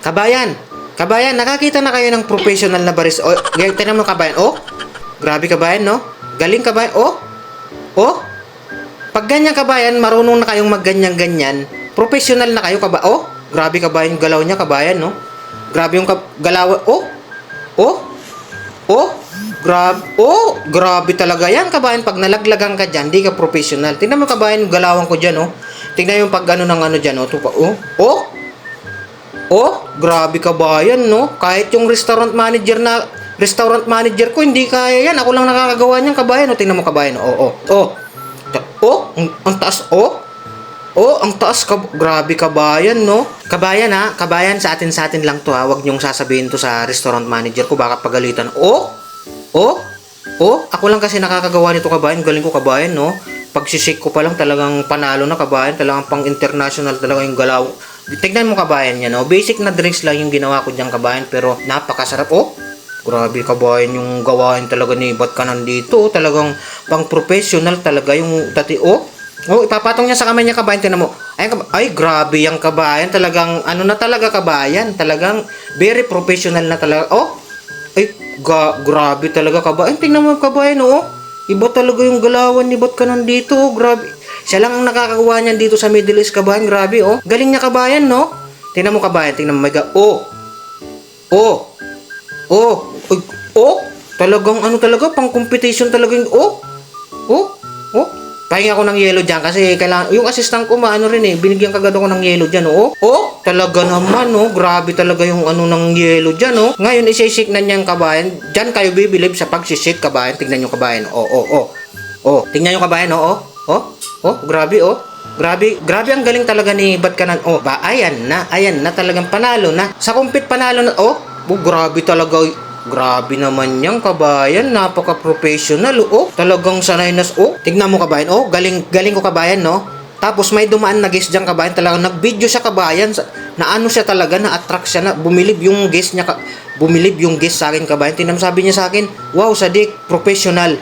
Kabayan, kabayan, nakakita na kayo ng professional na baris. O, ganyan, tingnan mo kabayan. Oh, grabe kabayan, no? Galing kabayan. Oh, oh. Pag ganyan kabayan, marunong na kayong magganyan-ganyan. Professional na kayo kaba. Oh, grabe kabayan galaw niya kabayan, no? Grabe yung kab- galaw. Oh, oh, oh. Grabe, oh, grabe talaga yan kabayan. Pag nalaglagan ka dyan, di ka professional. Tingnan mo kabayan yung galawan ko dyan, oh. Tingnan yung pag ano ng ano dyan, oh. Tupa, oh, oh. Oh, grabe ka bayan, no? Kahit yung restaurant manager na restaurant manager ko hindi kaya yan. Ako lang nakakagawa niyan kabayan. O, tingnan mo kabayan. Oh, oh. Oh. Ta- Oh, ang, ang taas. Oh. Oh, ang taas ka. Grabe kabayan, no? Kabayan ha, kabayan sa atin sa atin lang to ha. Huwag niyong sasabihin to sa restaurant manager ko baka pagalitan. Oh. Oh. Oh, ako lang kasi nakakagawa nito kabayan. Galing ko kabayan, no? Pagsisik ko pa lang talagang panalo na kabayan. Talagang pang international talaga yung galaw. Tignan mo kabayan yan, no? Basic na drinks lang yung ginawa ko dyan kabayan. Pero napakasarap. Oh, grabe kabayan yung gawain talaga ni Ba't ka nandito. Talagang pang professional talaga yung tati. Oh, Oh, ipapatong niya sa kamay niya kabayan. Tinan mo. Ay, kab- ay, grabe yung kabayan. Talagang, ano na talaga kabayan. Talagang, very professional na talaga. Oh, ay, ga, grabe talaga kabayan. Tingnan mo kabayan, oh. Iba talaga yung galawan ni Ba't ka nandito. oh. Grabe. Siya lang ang nakakagawa niyan dito sa Middle East kabayan. Grabe, oh. Galing niya kabayan, no? Tingnan mo kabayan. Tingnan mo, God. Oh. Oh. Oh. Ay, oh. Talagang ano talaga, pang competition talaga yung, oh. Oh. Oh. Pahinga ako ng yellow dyan kasi kailangan, yung assistant ko maano rin eh, binigyan kagad ako ng yellow dyan, oh. Oh, talaga naman, oh. Grabe talaga yung ano ng yellow dyan, oh. Ngayon, isishik na niyang kabayan. Dyan kayo bibilib sa pagsishik kabayan. Tignan nyo kabayan. Oh, oh, oh. Oh, tingnan nyo kabayan, oh, oh. Oh, oh, grabe, oh. Grabe, grabe ang galing talaga ni Bat Kanan. Oh, ba, ayan na, ayan na talagang panalo na. Sa kumpit panalo na, oh. Oh, grabe talaga. Grabe naman yang kabayan, napaka-professional. Oh, talagang sanay na. Oh, tignan mo kabayan. Oh, galing galing ko kabayan, no? Tapos may dumaan na guest diyan kabayan, talagang nag-video siya kabayan. Na ano siya talaga, na-attract siya na bumilib yung guest niya. ka- Bumilib yung guest sa akin kabayan. Tinam sabi niya sa akin, "Wow, Sadik, professional."